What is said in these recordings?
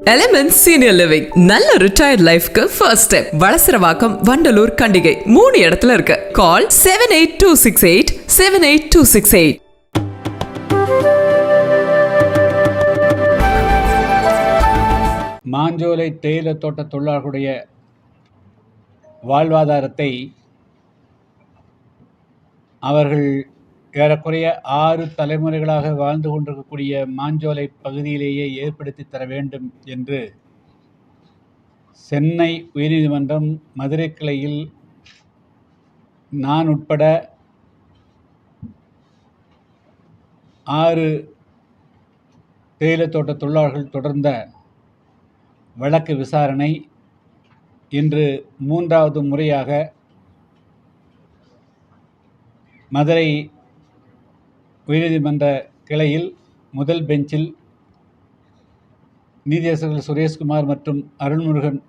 Element senior living நல்ல retired லைஃப்க்கு first step Valasaravakkam Vandalur Kandigai. மூணு இடத்துல இருக்கு. Call seven eight two six eight seven eight two six eight Manjolai தேயிலை தோட்ட தொழிலாளர்களுடைய வாழ்வாதாரத்தை அவர்கள் ஏறக்குறைய ஆறு தலைமுறைகளாக வாழ்ந்து கொண்டிருக்கக்கூடிய மாஞ்சோலை பகுதியிலேயே ஏற்படுத்தி தர வேண்டும் என்று சென்னை உயர்நீதிமன்றம் மதுரை கிளையில் நான் உட்பட ஆறு தேயிலை தோட்ட தொழிலாளர்கள் தொடர்ந்த வழக்கு விசாரணை இன்று மூன்றாவது முறையாக மதுரை உயர்நீதிமன்ற கிளையில் முதல் பெஞ்சில் நீதியரசர்கள் சுரேஷ்குமார் மற்றும் அருள்முருகன்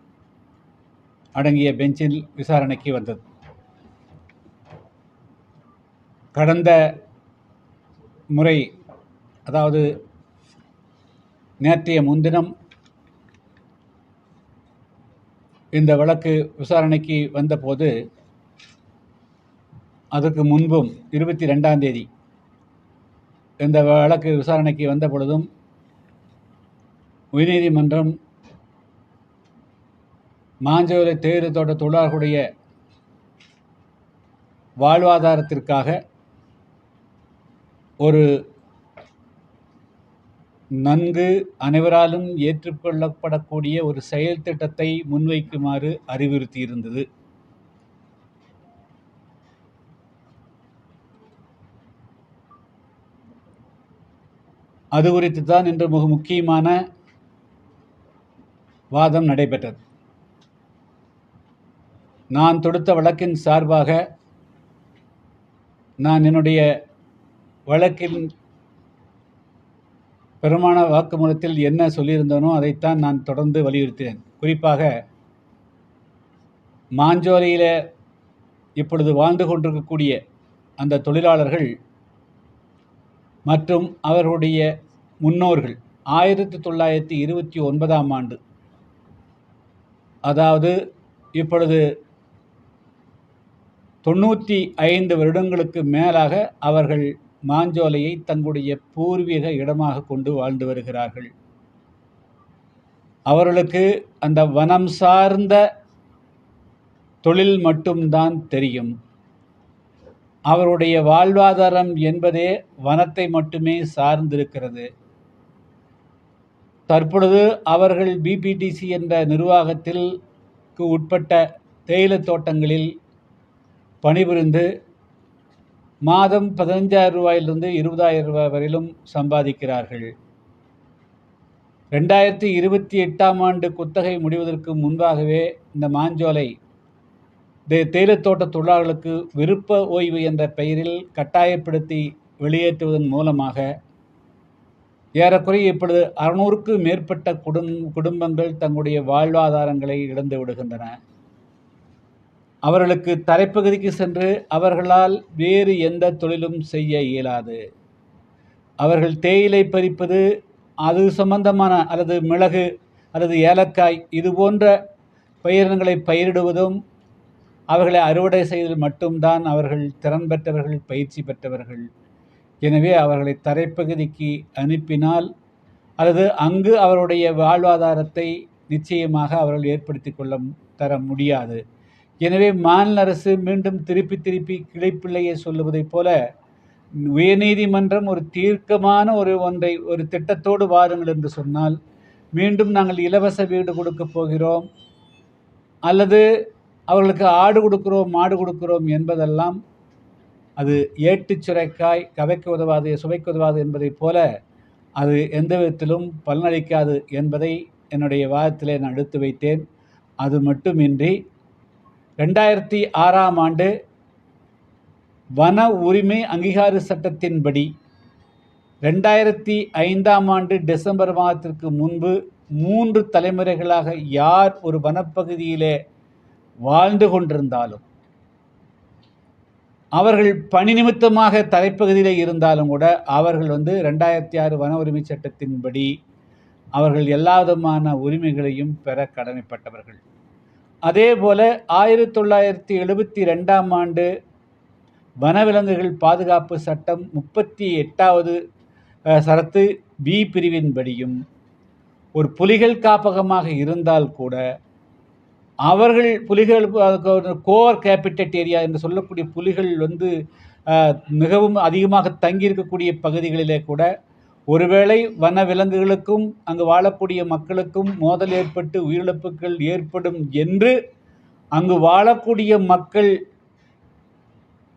அடங்கிய பெஞ்சில் விசாரணைக்கு வந்தது. கடந்த முறை அதாவது நேற்றைய முன்தினம் இந்த வழக்கு விசாரணைக்கு வந்தபோது அதற்கு முன்பும் இருபத்தி ரெண்டாம் தேதி இந்த வழக்கு விசாரணைக்கு வந்த பொழுதும் உயர்நீதிமன்றம் மாஞ்சோலை தேயிலை தோட்ட தொழிலாளர்களுடைய வாழ்வாதாரத்திற்காக ஒரு நன்கு அனைவராலும் ஏற்றுக்கொள்ளப்படக்கூடிய ஒரு செயல் திட்டத்தை முன்வைக்குமாறு அறிவுறுத்தியிருந்தது. அது குறித்து தான் இன்று மிக முக்கியமான வாதம் நடைபெற்றது. நான் தொடுத்த வழக்கின் சார்பாக நான் என்னுடைய வழக்கின் பெருமான வாக்குமூலத்தில் என்ன சொல்லியிருந்தேனோ அதைத்தான் நான் தொடர்ந்து வலியுறுத்தினேன். குறிப்பாக மாஞ்சோலையில் இப்பொழுது வாழ்ந்து கொண்டிருக்கக்கூடிய அந்த தொழிலாளர்கள் மற்றும் அவர்களுடைய முன்னோர்கள். ஆயிரத்தி தொள்ளாயிரத்தி இருபத்தி ஒன்பதாம் ஆண்டு. அதாவது இப்பொழுது தொண்ணூற்றி ஐந்து வருடங்களுக்கு மேலாக அவர்கள் மாஞ்சோலையை தங்களுடைய பூர்வீக இடமாக கொண்டு வாழ்ந்து வருகிறார்கள். அவர்களுக்கு அந்த வனம் சார்ந்த தொழில் மட்டும்தான் தெரியும். அவருடைய வாழ்வாதாரம் என்பதே வனத்தை மட்டுமே சார்ந்திருக்கிறது. தற்பொழுது அவர்கள் பிபிடிசி என்ற நிர்வாகத்திற்கு உட்பட்ட தேயிலை தோட்டங்களில் பணிபுரிந்து மாதம் பதினஞ்சாயிரம் ரூபாயிலிருந்து இருபதாயிரம் ரூபாய் வரையிலும் சம்பாதிக்கிறார்கள். ரெண்டாயிரத்தி இருபத்தி எட்டாம் ஆண்டு குத்தகை முடிவதற்கு முன்பாகவே இந்த மாஞ்சோலை தே தேயிலைத்தோட்ட தொழிலாளர்களுக்கு விருப்ப ஓய்வு என்ற பெயரில் கட்டாயப்படுத்தி வெளியேற்றுவதன் மூலமாக ஏறக்குறைய இப்பொழுது அறுநூறுக்கு மேற்பட்ட குடும் குடும்பங்கள் தங்களுடைய வாழ்வாதாரங்களை இழந்து விடுகின்றன. அவர்களுக்கு தரைப்பகுதிக்கு சென்று அவர்களால் வேறு எந்த தொழிலும் செய்ய இயலாது. அவர்கள் தேயிலை பறிப்பது அது சம்பந்தமான அல்லது மிளகு அல்லது ஏலக்காய் இது போன்ற பயிரினங்களை பயிரிடுவதும் அவர்களை அறுவடை செய்தல் மட்டும்தான் அவர்கள் திறன் பெற்றவர்கள் பயிற்சி பெற்றவர்கள். எனவே அவர்களை தரைப்பகுதிக்கு அனுப்பினால் அல்லது அங்கு அவருடைய வாழ்வாதாரத்தை நிச்சயமாக அவர்கள் ஏற்படுத்தி கொள்ள தர முடியாது. எனவே மாநில அரசு மீண்டும் திருப்பி திருப்பி கிளைப்பிள்ளையை சொல்லுவதைப் போல உயர்நீதிமன்றம் ஒரு தீர்க்கமான ஒரு ஒன்றை ஒரு திட்டத்தோடு வாருங்கள் என்று சொன்னால் மீண்டும் நாங்கள் இலவச வீடு கொடுக்கப் போகிறோம் அல்லது அவர்களுக்கு ஆடு கொடுக்கிறோம் மாடு கொடுக்கிறோம் என்பதெல்லாம் அது ஏட்டுச் சுரைக்காய் கவைக்கு உதவாது சுவைக்கு உதவாது என்பதைப் போல அது எந்த விதத்திலும் பலனளிக்காது என்பதை என்னுடைய வாதத்திலே நான் எடுத்து வைத்தேன். அது மட்டுமின்றி ரெண்டாயிரத்தி ஆறாம் ஆண்டு வன உரிமை அங்கீகார சட்டத்தின்படி ரெண்டாயிரத்தி ஐந்தாம் ஆண்டு டிசம்பர் மாதத்திற்கு முன்பு மூன்று தலைமுறைகளாக யார் ஒரு வனப்பகுதியிலே வாழ்ந்து கொண்டிருந்தாலும் அவர்கள் பணி நிமித்தமாக தலைப்பகுதியில் இருந்தாலும் கூட அவர்கள் வந்து ரெண்டாயிரத்தி ஆறு வன உரிமை சட்டத்தின்படி அவர்கள் எல்லா விதமான உரிமைகளையும் பெற கடமைப்பட்டவர்கள். அதே போல ஆயிரத்தி தொள்ளாயிரத்தி எழுபத்தி ரெண்டாம் ஆண்டு வனவிலங்குகள் பாதுகாப்பு சட்டம் முப்பத்தி எட்டாவது சரத்து பி பிரிவின்படியும் ஒரு புலிகள் காப்பகமாக இருந்தால் கூட அவர்கள் புலிகள் கோர் கேபிட்டட் ஏரியா என்று சொல்லக்கூடிய புலிகள் வந்து மிகவும் அதிகமாக தங்கியிருக்கக்கூடிய பகுதிகளிலே கூட ஒருவேளை வன விலங்குகளுக்கும் அங்கு வாழக்கூடிய மக்களுக்கும் மோதல் ஏற்பட்டு உயிரிழப்புகள் ஏற்படும் என்று அங்கு வாழக்கூடிய மக்கள்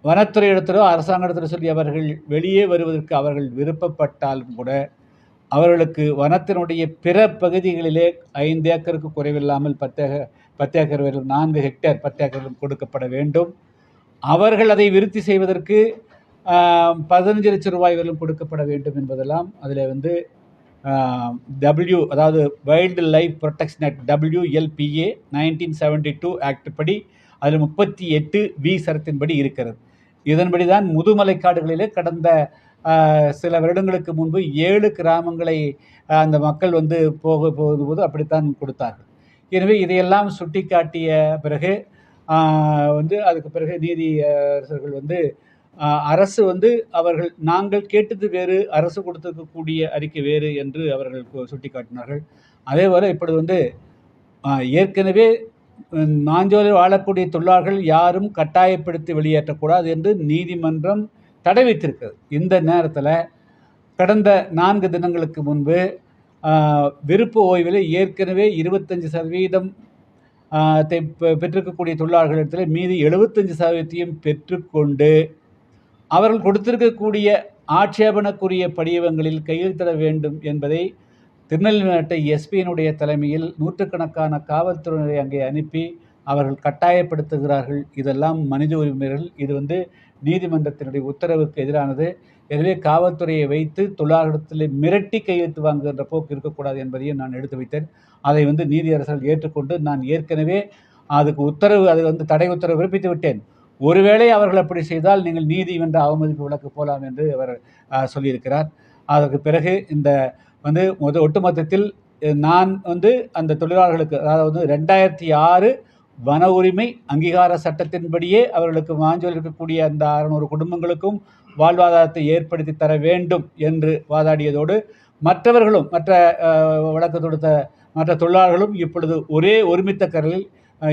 வனத்துறை இடத்திலோ அரசாங்கத்திலோ சொல்லி அவர்கள் வெளியே வருவதற்கு அவர்கள் விருப்பப்பட்டாலும் கூட அவர்களுக்கு வனத்தினுடைய பிற பகுதிகளிலே ஐந்து ஏக்கருக்கு குறைவில்லாமல் பத்து பத்து ஏக்கர் வரை நான்கு ஹெக்டேர் பத்து ஏக்கர் கொடுக்கப்பட வேண்டும். அவர்கள் அதை விருத்தி செய்வதற்கு பதினஞ்சு லட்சம் ரூபாய் வரையிலும் கொடுக்கப்பட வேண்டும் என்பதெல்லாம் அதில் வந்து டபிள்யூ அதாவது wild life protection act WLPA nineteen seventy two act படி அதில் முப்பத்தி எட்டு வி சரத்தின்படி இருக்கிறது. இதன்படி தான் முதுமலை காடுகளிலே கடந்த சில வருடங்களுக்கு முன்பு ஏழு கிராமங்களை அந்த மக்கள் வந்து போக போகும்போது அப்படித்தான் கொடுத்தார்கள். எனவே இதையெல்லாம் சுட்டிக்காட்டிய பிறகு வந்து அதுக்கு பிறகு நீதி அரசர்கள் வந்து அரசு வந்து அவர்கள் நாங்கள் கேட்டது வேறு அரசு கொடுத்திருக்கக்கூடிய அறிக்கை வேறு என்று அவர்கள் சுட்டி சுட்டிக்காட்டினார்கள். அதே போல் இப்பொழுது வந்து ஏற்கனவே நாஞ்சோலில் வாழக்கூடிய தொழிலாளர்கள் யாரும் கட்டாயப்படுத்தி வெளியேற்றக்கூடாது என்று நீதிமன்றம் தடை வைத்திருக்கிறது. இந்த நேரத்தில் கடந்த நான்கு தினங்களுக்கு முன்பு விருப்ப ஓய்வில் ஏற்கனவே இருபத்தஞ்சி சதவீதம் தை- பெ- பெற்றிருக்கக்கூடிய தொழிலாளர்களிடத்தில் மீதி எழுபத்தஞ்சு சதவீதத்தையும் பெற்றுக்கொண்டு அவர்கள் கொடுத்திருக்கக்கூடிய ஆட்சேபனக்குரிய படிவங்களில் கையெழுத்திட வேண்டும் என்பதை திருநெல்வேலி மாவட்ட எஸ்பியினுடைய தலைமையில் நூற்றுக்கணக்கான காவல்துறையினரை அங்கே அனுப்பி அவர்கள் கட்டாயப்படுத்துகிறார்கள். இதெல்லாம் மனித உரிமைகள். இது வந்து நீதிமன்றத்தினுடைய உத்தரவுக்கு எதிரானது. எனவே காவல்துறையை வைத்து தொழிலாளர்களிடத்தில் மிரட்டி கையெழுத்து வாங்குகின்ற போக்கு இருக்கக்கூடாது என்பதையும் நான் எடுத்து வைத்தேன். அதை வந்து நீதியரசர்கள் ஏற்றுக்கொண்டு நான் ஏற்கனவே அதுக்கு உத்தரவு அது வந்து தடை உத்தரவு பிறப்பித்து விட்டேன். ஒருவேளை அவர்கள் அப்படி செய்தால் நீங்கள் நீதி என்ற அவமதிப்பு வழக்கு போகலாம் என்று அவர் சொல்லியிருக்கிறார். அதற்கு பிறகு இந்த வந்து ஒட்டுமொத்தத்தில் நான் வந்து அந்த தொழிலாளர்களுக்கு அதாவது ரெண்டாயிரத்தி ஆறு வன உரிமை அங்கீகார சட்டத்தின்படியே அவர்களுக்கு மாஞ்சோல் இருக்கக்கூடிய அந்த அறுநூறு குடும்பங்களுக்கும் வாழ்வாதாரத்தை ஏற்படுத்தி தர வேண்டும் என்று வாதாடியதோடு மற்றவர்களும் மற்ற வழக்கு தொடுத்த மற்ற தொழிலாளர்களும் இப்பொழுது ஒரே ஒருமித்த கரலில்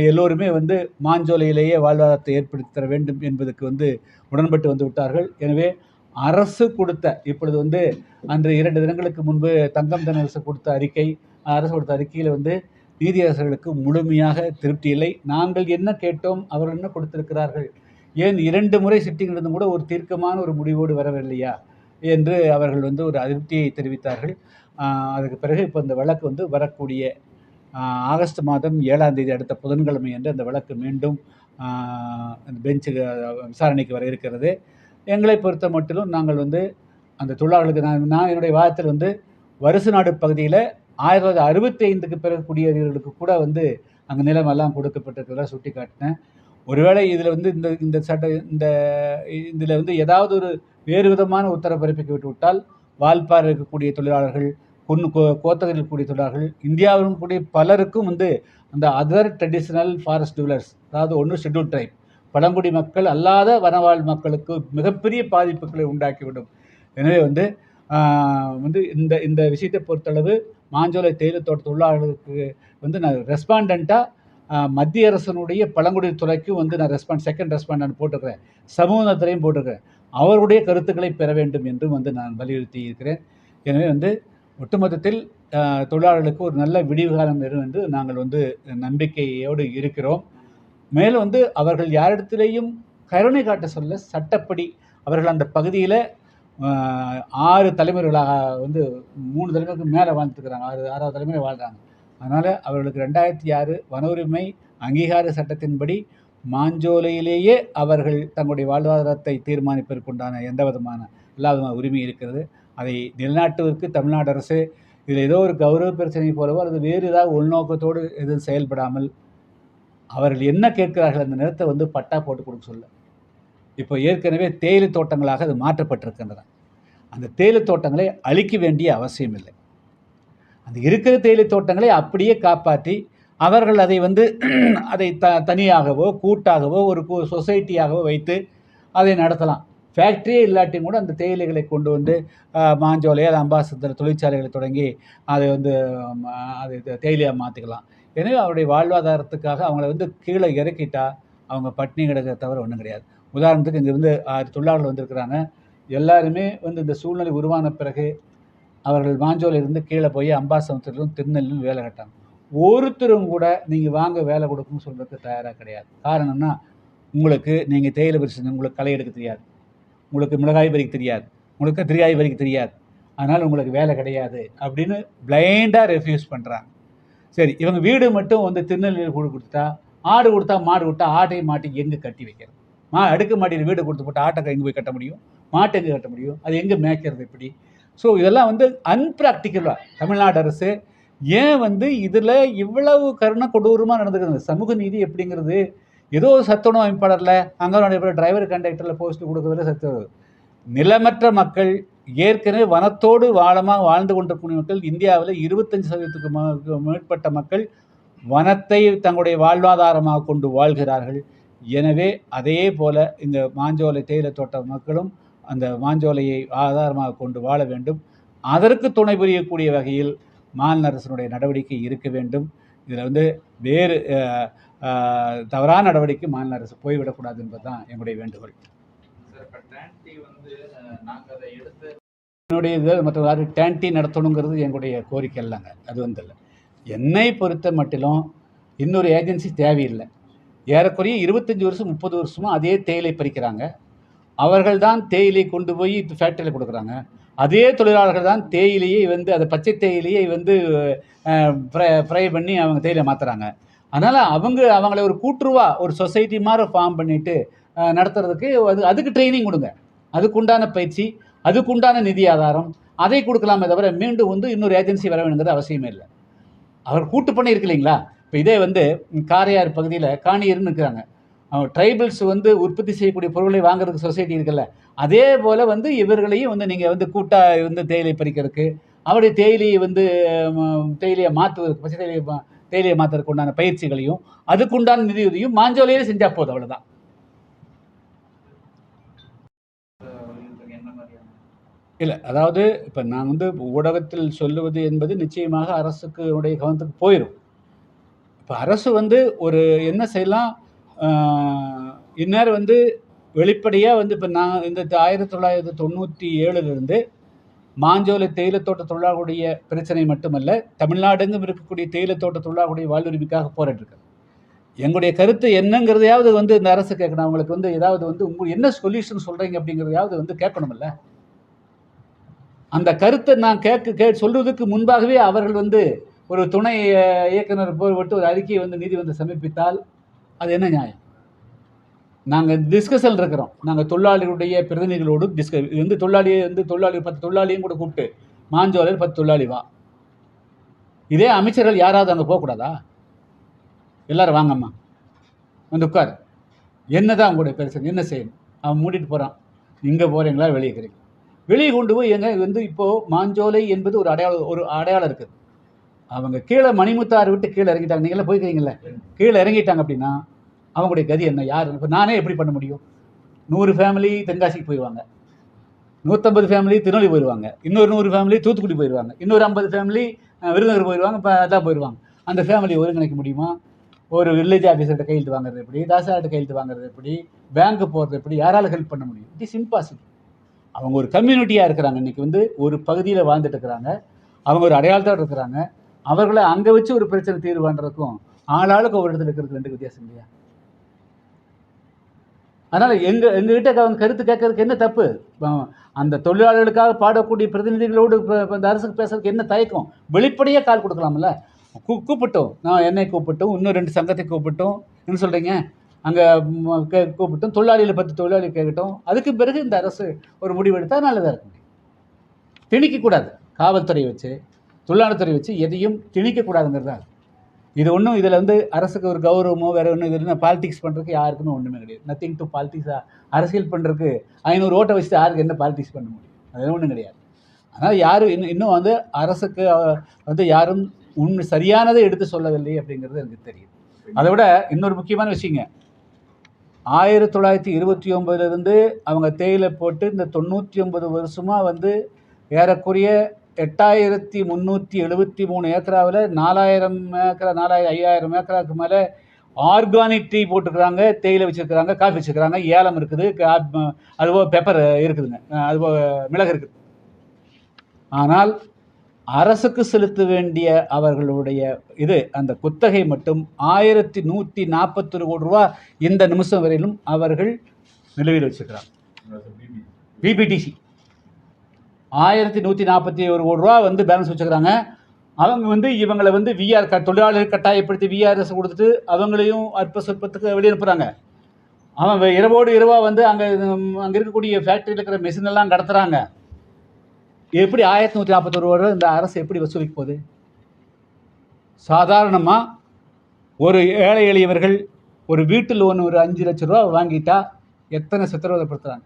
எல்லோருமே வந்து மாஞ்சோலையிலேயே வாழ்வாதாரத்தை ஏற்படுத்தி தர வேண்டும் என்பதற்கு வந்து உடன்பட்டு வந்து விட்டார்கள். எனவே அரசு கொடுத்த இப்பொழுது வந்து அன்று இரண்டு தினங்களுக்கு முன்பு தங்கம் தென்னரசு கொடுத்த அறிக்கை அரசு கொடுத்த அறிக்கையில் வந்து நீதியரசர்களுக்கு முழுமையாக திருப்தி இல்லை. நாங்கள் என்ன கேட்டோம் அவர்கள் என்ன கொடுத்திருக்கிறார்கள்? ஏன் இரண்டு முறை சிட்டிங் இருந்தும் கூட ஒரு தீர்க்கமான ஒரு முடிவோடு வரவில்லையா? என்று அவர்கள் வந்து ஒரு அதிருப்தியை தெரிவித்தார்கள். அதுக்கு பிறகு இப்போ இந்த வழக்கு வந்து வரக்கூடிய ஆகஸ்ட் மாதம் ஏழாம் தேதி அடுத்த புதன்கிழமை என்று அந்த வழக்கு மீண்டும் அந்த பெஞ்சுக்கு விசாரணைக்கு வர இருக்கிறது. எங்களை பொறுத்த மட்டிலும் நாங்கள் வந்து அந்த தொழிலாளர்களுக்கு நான் நான் என்னுடைய வாதத்தில் வந்து வருசு நாடு பகுதியில் ஆயிரத்தி தொள்ளாயிரத்தி அறுபத்தி ஐந்துக்கு பிறகு குடியேறியவர்களுக்கு கூட வந்து அங்கே நிலமெல்லாம் கொடுக்கப்பட்டிருக்கிறதா சுட்டி காட்டினேன் ஒருவேளை இதில் வந்து இந்த இந்த சட்ட இந்த இதில் வந்து ஏதாவது ஒரு வேறு விதமான உத்தரவு பிறப்பிக்க விட்டு விட்டால் வால்பாறை இருக்கக்கூடிய தொழிலாளர்கள் கொன்னு கோ கோத்தகையில் இருக்கக்கூடிய தொழிலாளர்கள் இந்தியாவிலும் கூடிய பலருக்கும் வந்து அந்த அதர் ட்ரெடிஷ்னல் ஃபாரஸ்ட் டூலர்ஸ் அதாவது ஒன்று ஷெட்யூல் ட்ரைப் பழங்குடி மக்கள் அல்லாத வனவாழ் மக்களுக்கு மிகப்பெரிய பாதிப்புகளை உண்டாக்கிவிடும் எனவே வந்து வந்து இந்த இந்த விஷயத்தை பொறுத்தளவு மாஞ்சோலை தேயிலை தோட்ட தொழிலாளர்களுக்கு வந்து நான் ரெஸ்பாண்டண்ட்டாக மத்திய அரசனுடைய பழங்குடி துறைக்கும் வந்து நான் ரெஸ்பாண்ட் செகண்ட் ரெஸ்பாண்ட் போட்டிருக்கிறேன். சமூகத்திலையும் போட்டிருக்கிறேன். அவருடைய கருத்துக்களை பெற வேண்டும் என்றும் வந்து நான் வலியுறுத்தி இருக்கிறேன். எனவே வந்து ஒட்டுமொத்தத்தில் தொழிலாளர்களுக்கு ஒரு நல்ல விடிவு காலம் வரும் என்று நாங்கள் வந்து நம்பிக்கையோடு இருக்கிறோம். மேலும் வந்து அவர்கள் யாரிடத்திலேயும் கருணை காட்ட சொல்ல சட்டப்படி அவர்கள் அந்த பகுதியில் ஆறு தலைமுறைகளாக வந்து மூணு தலைமுறைக்கு மேலே வாழ்ந்துருக்குறாங்க ஆறு ஆறாவது தலைமுறை வாழ்கிறாங்க அதனால் அவர்களுக்கு ரெண்டாயிரத்தி ஆறு வன உரிமை அங்கீகார சட்டத்தின்படி மாஞ்சோலையிலேயே அவர்கள் தங்களுடைய வாழ்வாதாரத்தை தீர்மானிப்பதற்குண்டான எந்த விதமான எல்லா விதமான உரிமை இருக்கிறது. அதை நிலநாட்டுவதற்கு தமிழ்நாடு அரசு இதில் ஏதோ ஒரு கௌரவ பிரச்சனை போலவோ அல்லது வேறு ஏதாவது உள்நோக்கத்தோடு எதுவும் செயல்படாமல் அவர்கள் என்ன கேட்கிறார்கள் அந்த நிலத்தை வந்து பட்டா போட்டு கொடுக்க சொல்ல. இப்போ ஏற்கனவே தேயிலை தோட்டங்களாக அது மாற்றப்பட்டிருக்கின்றன. அந்த தேயிலை தோட்டங்களை அழிக்க வேண்டிய அவசியம் இல்லை. அந்த இருக்கிற தேயிலை தோட்டங்களை அப்படியே காப்பாற்றி அவர்கள் அதை வந்து அதை த தனியாகவோ கூட்டாகவோ ஒரு கு- சொசைட்டியாகவோ வைத்து அதை நடத்தலாம். ஃபேக்ட்ரியே இல்லாட்டியும் கூட அந்த தேயிலைகளை கொண்டு வந்து மாஞ்சோலை அது அம்பாசத்தில் தொழிற்சாலைகளை தொடங்கி அதை வந்து ம, அது தேயிலையாக மாற்றிக்கலாம் எனவே அவருடைய வாழ்வாதாரத்துக்காக அவங்கள வந்து கீழே இறக்கிட்டா அவங்க பட்டினி கிடக்க தவிர ஒன்றும் கிடையாது. உதாரணத்துக்கு இங்கே வந்து ஆறு தொழிலாளர்கள் வந்திருக்கிறாங்க. எல்லாருமே வந்து இந்த சூழ்நிலை உருவான பிறகு அவர்கள் மாஞ்சோலையிலிருந்து கீழே போய் அம்பாசமுத்திரத்திலும் திருநெல்லும் வேலை கட்டாங்க ஒருத்தரும் கூட நீங்கள் வாங்க வேலை கொடுக்குன்னு சொல்கிறதுக்கு தயாராக கிடையாது. காரணம்னா உங்களுக்கு நீங்கள் தேயிலை பறிச்சு உங்களுக்கு களை எடுக்க தெரியாது. உங்களுக்கு மிளகாய் பறிக்க தெரியாது. உங்களுக்கு திரியாய் பறிக்க தெரியாது. அதனால் உங்களுக்கு வேலை கிடையாது அப்படின்னு பிளைண்டாக ரெஃப்யூஸ் பண்ணுறாங்க சரி இவங்க வீடு மட்டும் வந்து திருநெல்வேலி கூட கொடுத்துட்டா ஆடு கொடுத்தா மாடு கொடுத்தா ஆட்டையும் மாட்டி எங்கே கட்டி வைக்கிறது? மா அடுக்கு மாடியில் வீடு கொடுத்து போட்டு ஆட்டை எங்கே போய் கட்ட முடியும்? மாட்டை எங்கே கட்ட முடியும்? அது எங்கே மேய்க்கிறது எப்படி ஸோ இதெல்லாம் வந்து அன்பிராக்டிக்கலாக தமிழ்நாடு அரசு ஏன் வந்து இதில் இவ்வளவு கருணை கொடூரமாக நடந்துக்கிறது சமூக நீதி எப்படிங்கிறது? ஏதோ ஒரு சத்துணவு அமைப்பாளரில் அங்கன்வாடி டிரைவர் கண்டக்டரில் போஸ்ட் கொடுக்கறதுல சத்து. நிலமற்ற மக்கள் ஏற்கனவே வனத்தோடு வாழமாக வாழ்ந்து கொண்டிருக்கூடிய மக்கள் இந்தியாவில் இருபத்தஞ்சு சதவீதத்துக்கு மேற்பட்ட மக்கள் வனத்தை தங்களுடைய வாழ்வாதாரமாக கொண்டு வாழ்கிறார்கள். எனவே அதே போல இந்த மாஞ்சோலை தேயிலை தோட்ட மக்களும் அந்த மாஞ்சோலையை ஆதாரமாக கொண்டு வாழ வேண்டும். அதற்கு துணை புரியக்கூடிய வகையில் மாநில அரசினுடைய நடவடிக்கை இருக்க வேண்டும். இதில் வந்து வேறு தவறான நடவடிக்கை மாநில அரசு போய்விடக்கூடாது என்பது தான் எங்களுடைய வேண்டுகோள். சார் இப்போ டேன்டி வந்து நாங்கள் அதை எடுத்து என்னுடைய இது மற்ற யாரும் டேன்டி நடத்தணுங்கிறது எங்களுடைய கோரிக்கை இல்லைங்க அது வந்து இல்லை. என்னை பொறுத்த மட்டிலும் இன்னொரு ஏஜென்சி தேவையில்லை. ஏறக்குறைய இருபத்தஞ்சி வருஷம் முப்பது வருஷமாக அதே தேயிலை பறிக்கிறாங்க. அவர்கள் தான் தேயிலை கொண்டு போய் ஃபேக்டரியில் கொடுக்குறாங்க. அதே தொழிலாளர்கள் தான் தேயிலையை வந்து அதை பச்சை தேயிலையை வந்து ஃப்ரை ஃப்ரை பண்ணி அவங்க தேயிலை மாற்றுறாங்க அதனால் அவங்க அவங்கள ஒரு கூட்டுருவா ஒரு சொசைட்டி மாதிரி ஃபார்ம் பண்ணிட்டு நடத்துறதுக்கு அது அதுக்கு ட்ரைனிங் கொடுங்க. அதுக்குண்டான பயிற்சி அதுக்குண்டான நிதி ஆதாரம் அதை கொடுக்கலாமே தவிர மீண்டும் வந்து இன்னொரு ஏஜென்சி வர வேணுங்கிறது அவசியமே இல்லை. அவர் கூட்டு பண்ணி இருக்கு இல்லைங்களா? இப்போ இதே வந்து காரையார் பகுதியில் காணியர்னு இருக்கிறாங்க. ட்ரைபிள்ஸ் வந்து உற்பத்தி செய்யக்கூடிய பொருளை வாங்குறதுக்கு சொசைட்டி இருக்குல்ல. அதே போல் வந்து இவர்களையும் வந்து நீங்கள் வந்து கூட்டாக வந்து தேயிலை பறிக்கிறதுக்கு அவருடைய தேயிலையை வந்து தேயிலையை மாற்றுவதற்கு பச்சை தேயிலையை மா- தேயிலையை மாற்றுறதுக்கு உண்டான பயிற்சிகளையும் அதுக்குண்டான நிதியுதவியும் மாஞ்சோலையிலே செஞ்சால் போதும் அவ்வளோதான் இல்லை அதாவது இப்போ நான் வந்து ஊடகத்தில் சொல்லுவது என்பது நிச்சயமாக அரசுக்கு உடைய கவனத்துக்கு போயிடும் இப்போ அரசு வந்து ஒரு என்ன செய்யலாம்? இந்நேரம் வந்து வெளிப்படையாக வந்து இப்போ நான் இந்த ஆயிரத்தி தொள்ளாயிரத்தி தொண்ணூற்றி ஏழுலேருந்து மாஞ்சோலை தேயிலத்தோட்ட தொழிலாளர்களுடைய பிரச்சனை மட்டுமல்ல தமிழ்நாடுங்கும் இருக்கக்கூடிய தேயிலத்தோட்ட தொழிலாளர்களுடைய வாழ்வுரிமைக்காக போராட்டிருக்கேன் எங்களுடைய கருத்து என்னங்கிறதையாவது வந்து இந்த அரசு கேட்கணும். அவங்களுக்கு வந்து ஏதாவது வந்து உங்களுக்கு என்ன சொல்யூஷன் சொல்கிறீங்க அப்படிங்கிறதையாவது வந்து கேட்கணுமில்ல அந்த கருத்தை நான் கேட்க கே சொல்வதற்கு முன்பாகவே அவர்கள் வந்து ஒரு துணை இயக்குனர் இயக்குனர் போய்விட்டு ஒரு அறிக்கையை வந்து நீதிமன்றம் சமர்ப்பித்தால் அது என்ன நியாயம்? நாங்கள் டிஸ்கஷன் இருக்கிறோம். நாங்கள் தொழிலாளிகளுடைய பிரதிநிதிகளோடு டிஸ்க இது வந்து தொழிலாளியை வந்து தொழிலாளி பத்து தொழிலாளியும் கூட கூப்பிட்டு மாஞ்சோலையில் பத்து தொழிலாளி வா. இதே அமைச்சர்கள் யாராவது அங்கே போகக்கூடாதா? எல்லாரும் வாங்கம்மா. வந்து உட்கார். என்னதான் உங்களுடைய பிரச்சனை என்ன செய்யணும்? அவன் மூடிட்டு போகிறான் இங்கே போகிறீங்களா வெளியே இருக்கிறீங்க வெளியே கொண்டு போய் எங்கே வந்து இப்போது மாஞ்சோலை என்பது ஒரு அடையாளம் ஒரு அடையாளம் இருக்குது. அவங்க கீழே மணிமுத்தாறு விட்டு கீழே இறங்கிட்டாங்க. நீங்களே போய்க்கிறீங்களே கீழே இறங்கிட்டாங்க அப்படின்னா அவங்களுடைய கதி என்ன? யார்? இப்போ நானே எப்படி பண்ண முடியும்? நூறு ஃபேமிலி தென்காசிக்கு போயிடுவாங்க நூற்றம்பது ஃபேமிலி திருநெல்வேலி போயிடுவாங்க இன்னொரு நூறு ஃபேமிலி தூத்துக்குடி போயிடுவாங்க இன்னொரு ஐம்பது ஃபேமிலி விருதுநகர் போயிடுவாங்க இப்போ அதான் போயிடுவாங்க அந்த ஃபேமிலி ஒருங்கிணைக்க முடியுமா? ஒரு வில்லேஜ் ஆஃபீஸர்கிட்ட கையெழுத்து வாங்குறது எப்படி? தாசார்கிட்ட கையெழுத்து வாங்குறது எப்படி? பேங்க்கு போகிறது எப்படி? யாரால ஹெல்ப் பண்ண முடியும்? இட் இஸ் இம்பாசிபிள் அவங்க ஒரு கம்யூனிட்டியாக இருக்கிறாங்க. இன்றைக்கி வந்து ஒரு பகுதியில் வாழ்ந்துட்டு இருக்கிறாங்க. அவங்க ஒரு அடையாளத்தோடு இருக்கிறாங்க. அவர்களை அங்கே வச்சு ஒரு பிரச்சனை தீர்வு பண்ணுறதுக்கும் ஆளாளுக்கு ஒரு இடத்துல இருக்கிறதுக்கு ரெண்டு வித்தியாசம் இல்லையா? அதனால் எங்கள் எங்ககிட்ட அவங்க கருத்து கேட்கறதுக்கு என்ன தப்பு? அந்த தொழிலாளர்களுக்காக பாடக்கூடிய பிரதிநிதிகளோடு இப்போ இந்த அரசுக்கு பேசுறதுக்கு என்ன தயக்கம்? வெளிப்படையாக கால் கொடுக்கலாம்ல? கூ கூப்பிட்டோம். நான் என்னை கூப்பிட்டோம். இன்னும் ரெண்டு சங்கத்தை கூப்பிட்டோம். என்ன சொல்கிறீங்க அங்கே கூப்பிட்டோம். தொழிலாளிகளை பத்து தொழிலாளி கேட்கட்டும். அதுக்கு பிறகு இந்த அரசு ஒரு முடிவு எடுத்தால் நல்லதாக இருக்கும். திணிக்கக்கூடாது. காவல்துறையை வச்சு. தொழிலாளர்துறை வச்சு எதையும் திணிக்கக்கூடாதுங்கிறது தான். இது ஒன்றும் இதில் வந்து அரசுக்கு ஒரு கௌரவமோ வேறு ஒன்றும் இதில் பாலிடிக்ஸ் பண்ணுறதுக்கு யாருக்குமே ஒன்றுமே கிடையாது. நத்திங் டு பாலிடிக்ஸாக அரசியல் பண்ணுறதுக்கு ஐநூறு ஓட்டை வச்சுட்டு யாருக்கு என்ன பாலிடிக்ஸ் பண்ண முடியும்? அதெல்லாம் ஒன்றும் கிடையாது. அதனால் யாரும் இன்னும் இன்னும் வந்து அரசுக்கு வந்து யாரும் உண்மை சரியானதை எடுத்து சொல்லவில்லை அப்படிங்கிறது எனக்கு தெரியும். அதை விட இன்னொரு முக்கியமான விஷயங்க. ஆயிரத்தி தொள்ளாயிரத்தி இருபத்தி ஒம்பதுலேருந்து அவங்க தேயிலை போட்டு இந்த தொண்ணூற்றி ஒன்பது வருஷமாக வந்து ஏறக்குறைய எட்டாயிரத்தி முந்நூற்றி எழுபத்தி மூணு ஏக்கராவில் நாலாயிரம் ஏக்கரா நாலாயிரம் ஐயாயிரம் ஏக்கராவுக்கு மேலே ஆர்கானிக் டீ போட்டுக்கிறாங்க தேயிலை வச்சுருக்கிறாங்க காஃபி வச்சுருக்கிறாங்க. ஏலம் இருக்குது அதுபோக பெப்பர் இருக்குதுங்க. அதுபோக மிளகு இருக்குது. ஆனால் அரசுக்கு செலுத்த வேண்டிய அவர்களுடைய இது அந்த குத்தகை மட்டும் ஆயிரத்தி நூற்றி நாற்பத்தொரு கோடி ரூபா இந்த நிமிஷம் வரையிலும் அவர்கள் நிலுவையில் வச்சுக்கிறாங்க பிபிடிசி ஆயிரத்தி நூற்றி நாற்பத்தி ஒரு கோடி ரூபா வந்து பேலன்ஸ் வச்சுக்கிறாங்க. அவங்க வந்து இவங்களை வந்து விஆர் க தொழிலாளர் கட்டாயப்படுத்தி விஆர்எஸ் கொடுத்துட்டு அவங்களையும் அற்ப சொற்பத்துக்கு வெளியனுப்புகிறாங்க அவன் இரவோடு இரவாக வந்து அங்கே அங்கே இருக்கக்கூடிய ஃபேக்ட்ரியில் இருக்கிற மிஷின் எல்லாம் கடத்துறாங்க. எப்படி ஆயிரத்தி நூற்றி நாற்பத்தொரு ரூபா இந்த அரசு எப்படி வசூலிக்க போகுது? சாதாரணமாக ஒரு ஏழை எளியவர்கள் ஒரு வீட்டு லோன் ஒரு அஞ்சு லட்ச ரூபா வாங்கிட்டா எத்தனை சித்திரவதைப்படுத்துகிறாங்க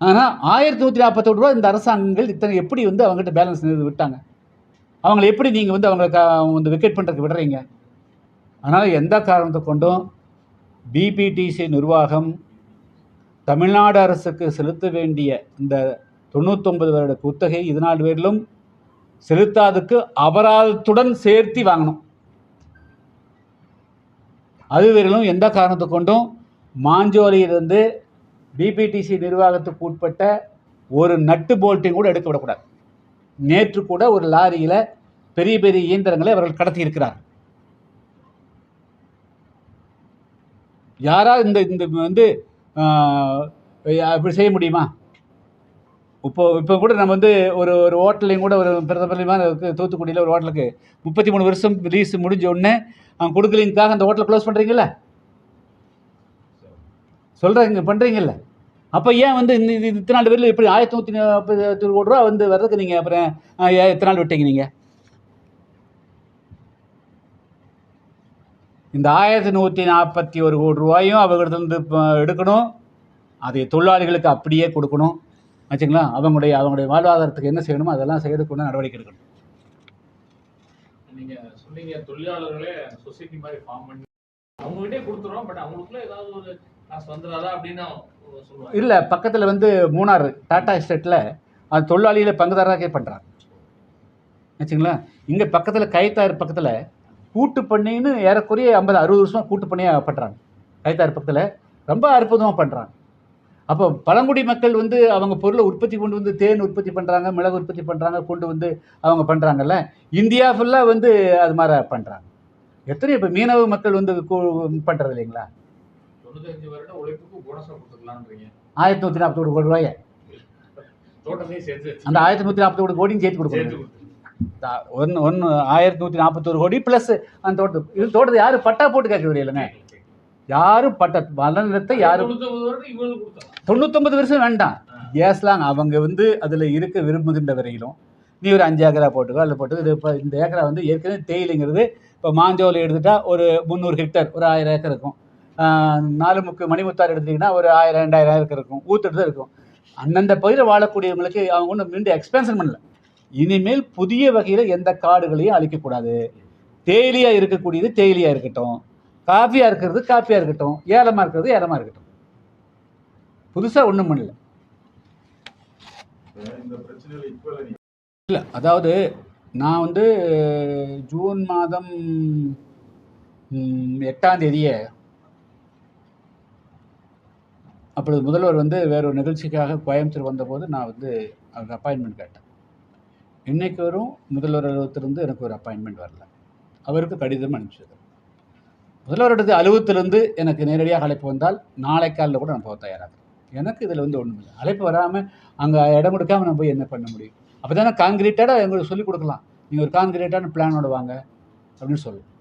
ஆனால் ஆயிரத்தி நூற்றி நாற்பத்தோடு ரூபா இந்த அரசாங்கங்கள் இத்தனை எப்படி வந்து அவங்ககிட்ட பேலன்ஸ் விட்டாங்க? அவங்களை எப்படி நீங்கள் வந்து அவங்களை வந்து விக்கெட் பண்ணுறதுக்கு விடுறீங்க? அதனால் எந்த காரணத்தை கொண்டும் பிபிடிசி நிர்வாகம் தமிழ்நாடு அரசுக்கு செலுத்த வேண்டிய இந்த தொண்ணூத்தொன்பது வருட குத்தகை இதனால் பேரிலும் செலுத்தாதுக்கு அபராதத்துடன் சேர்த்து வாங்கணும். அது வரையிலும் எந்த காரணத்தை கொண்டும் மாஞ்சோலியிலிருந்து பிபிடிசி நிர்வாகத்துக்கு உட்பட்ட ஒரு நட்டு போல்ட்டையும் கூட எடுக்க விடக்கூடாது. நேற்று கூட ஒரு லாரியில் பெரிய பெரிய இயந்திரங்களை அவர்கள் கடத்தி இருக்கிறார் யாராவது இந்த இந்த வந்து அப்படி செய்ய முடியுமா? இப்போ இப்போ கூட நம்ம வந்து ஒரு ஒரு ஹோட்டலையும் கூட ஒரு பிரதமரமான தூத்துக்குடியில் ஒரு ஹோட்டலுக்கு முப்பத்தி மூணு வருஷம் லீஸ் முடிஞ்ச உடனே அவங்க கொடுக்கலிங்காக அந்த ஹோட்டலை க்ளோஸ் பண்ணுறீங்களே சொல்கிறீங்க பண்ணுறீங்கல்ல அப்போ ஏன் வந்து இந்த இது இத்தனை நாள் பேரில் எப்படி ஆயிரத்தி நூற்றி நாற்பது கோடி ரூபா வந்து வர்றதுக்கு நீங்கள் அப்புறம் எத்தனை நாள் விட்டீங்க நீங்கள் இந்த ஆயிரத்தி நூற்றி நாற்பத்தி ஒரு கோடி ரூபாயும் அவர்களிடத்துலேருந்து இப்போ எடுக்கணும். அதை தொழிலாளிகளுக்கு அப்படியே கொடுக்கணும். வச்சுங்களா அவங்களுடைய அவங்களுடைய வாழ்வாதாரத்துக்கு என்ன செய்யணுமோ அதெல்லாம் செய்யறதுக்கு நடவடிக்கை எடுக்கணும். சொன்னீங்க தொழிலாளர்களே சொசைட்டி மாதிரி ஃபார்ம் பண்ணி அவங்ககிட்டே கொடுத்துறோம் பட் அவங்களுக்குள்ள ஏதாவது ஒரு இல்லை பக்கத்தில் வந்து மூணார் டாடா எஸ்டேட்டில் அது தொழிலாளிகளை பங்குதாரராகவே பண்ணுறாங்க ஆச்சுங்களா இங்கே பக்கத்தில் கைத்தாறு பக்கத்தில் கூட்டு பண்ணின்னு ஏறக்குறைய ஐம்பது அறுபது வருஷமாக கூட்டு பண்ணையாக பண்ணுறாங்க கைத்தாறு பக்கத்தில் ரொம்ப அற்புதமாக பண்ணுறாங்க அப்போ பழங்குடி மக்கள் வந்து அவங்க பொருளை உற்பத்தி கொண்டு வந்து தேன் உற்பத்தி பண்ணுறாங்க மிளகு உற்பத்தி பண்ணுறாங்க கொண்டு வந்து அவங்க பண்ணுறாங்கல்ல இந்தியா ஃபுல்லாக வந்து அது மாதிரி பண்ணுறாங்க எத்தனை இப்போ மீனவ மக்கள் வந்து பண்ணுறது இல்லைங்களா? தொண்ணூத்தஞ்சு வருட உழைப்புக்கு போனஸா கொடுத்துக்கலான்றீங்க ஆயிரத்தி நூற்றி நாற்பத்தோரு கோடி ரூபாயை அந்த ஆயிரத்தி நூற்றி நாற்பத்தோரு கோடியும் சேர்த்து கொடுக்கணும். ஒன்று ஒன்று ஆயிரத்தி நூற்றி நாற்பத்தோரு கோடி ப்ளஸ் அந்த தோட்டத்து இது தோட்டத்தை யாரும் பட்டா போட்டு கேட்க இல்லைங்க? யாரும் பட்ட வள நிலத்தை யாரும் தொண்ணூத்தொன்பது வருஷம் வேண்டாம். ஏஸ்லாங்க அவங்க வந்து அதில் இருக்க விரும்புகின்ற வரையிலும் நீ ஒரு அஞ்சு ஏக்கரா போட்டுக்கோ அதில் போட்டு இது இப்போ இந்த ஏக்கரா வந்து ஏற்கனவே தேயிலைங்கிறது இப்போ மாஞ்சோலை எடுத்துட்டா ஒரு முந்நூறு ஹெக்டர் ஒரு ஆயிரம் ஏக்கர் இருக்கும். நாலு முக்கு மணிமுத்தார் எடுத்தீங்கன்னா ஒரு ஆயிரம் ரெண்டாயிரம் ஏக்கர் இருக்கும். ஊத்துட்டு தான் இருக்கும். அந்தந்த பகுதியில் வாழக்கூடியவங்களுக்கு அவங்க ஒன்றும் மீண்டும் எக்ஸ்பென்ஷன் பண்ணல. இனிமேல் புதிய வகையில் எந்த காடுகளையும் அழிக்கக்கூடாது. தேயிலையாக இருக்கக்கூடியது தேயிலையாக இருக்கட்டும். காஃபியாக இருக்கிறது காஃபியாக இருக்கட்டும். ஏலமாக இருக்கிறது ஏலமாக இருக்கட்டும். புதுசாக ஒன்றும் பண்ணல. இல்லை அதாவது நான் வந்து ஜூன் மாதம் எட்டாம் தேதியே அப்பொழுது முதல்வர் வந்து வேற ஒரு நிகழ்ச்சிக்காக கோயம்புத்தூர் வந்தபோது நான் வந்து அவருக்கு அப்பாயின்மெண்ட் கேட்டேன். இன்றைக்கு வரும் முதல்வர் அலுவலகத்திலிருந்து எனக்கு ஒரு அப்பாயின்மெண்ட் வரல. அவருக்கு கடிதம் அனுப்பிச்சது. முதல்வருடைய அலுவலகத்திலிருந்து எனக்கு நேரடியாக அழைப்பு வந்தால் நாளை காலில் கூட நான் போக தயாராகிறேன். எனக்கு இதில் வந்து ஒன்றும் இல்லை அழைப்பு வராமல் அங்கே இடம் கொடுக்காம நான் போய் என்ன பண்ண முடியும்? அப்போ தானே காங்கிரீட்டடாக எங்களுக்கு சொல்லிக் கொடுக்கலாம். நீங்கள் ஒரு காங்கிரீட்டான பிளானோட வாங்க அப்படின்னு சொல்லுவோம்.